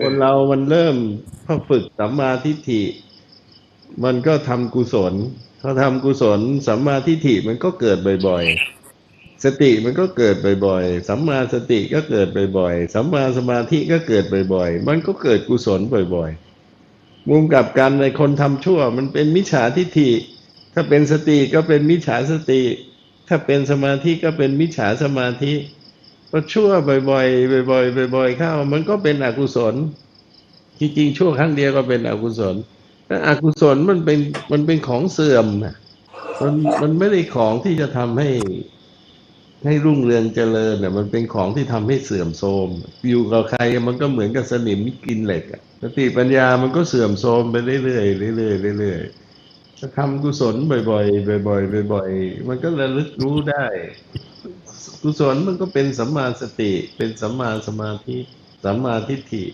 คนเรามันเริ่มพอฝึกสัมมาทิฏฐิ มันก็ทำกุศลพอทำกุศลสัมมาทิฏฐิมันก็เกิดบ่อย ๆ สติมันก็เกิดบ่อยๆสัมมาสติก็เกิดบ่อยๆสัมมาสมาธิก็เกิดบ่อยๆ มันก็เกิดกุศลบ่อยๆ มุมกลับกันในคนทำชั่ว มันเป็นมิจฉาทิฏฐิ ถ้าเป็นสติก็เป็นมิจฉาสติ ถ้าเป็นสมาธิก็เป็นมิจฉาสมาธิ พอชั่วบ่อยๆบ่อยๆบ่อยๆเข้า มันก็เป็นอกุศล จริงๆชั่วครั้งเดียวก็เป็นอกุศลแต่อกุศลมันเป็นมันเป็นของเสื่อมนะมันมันไม่ได้ของที่จะทำให้ให้รุ่งเรืองเจริญเนี่ยมันเป็นของที่ทำให้เสื่อมโทรมอยู่กับใครมันก็เหมือนกับสนิมกินเหล็กอะสติปัญญามันก็เสื่อมโทรมไปเรื่อยๆเรื่อยๆเรื่อยๆถ้าทำกุศลบ่อยๆบ่อยๆบ่อยๆมันก็ระลึกรู้ได้ กุศลมันก็เป็นสัมมาสติ เป็นสัมมาสมาธิ สัมมาทิฏฐิ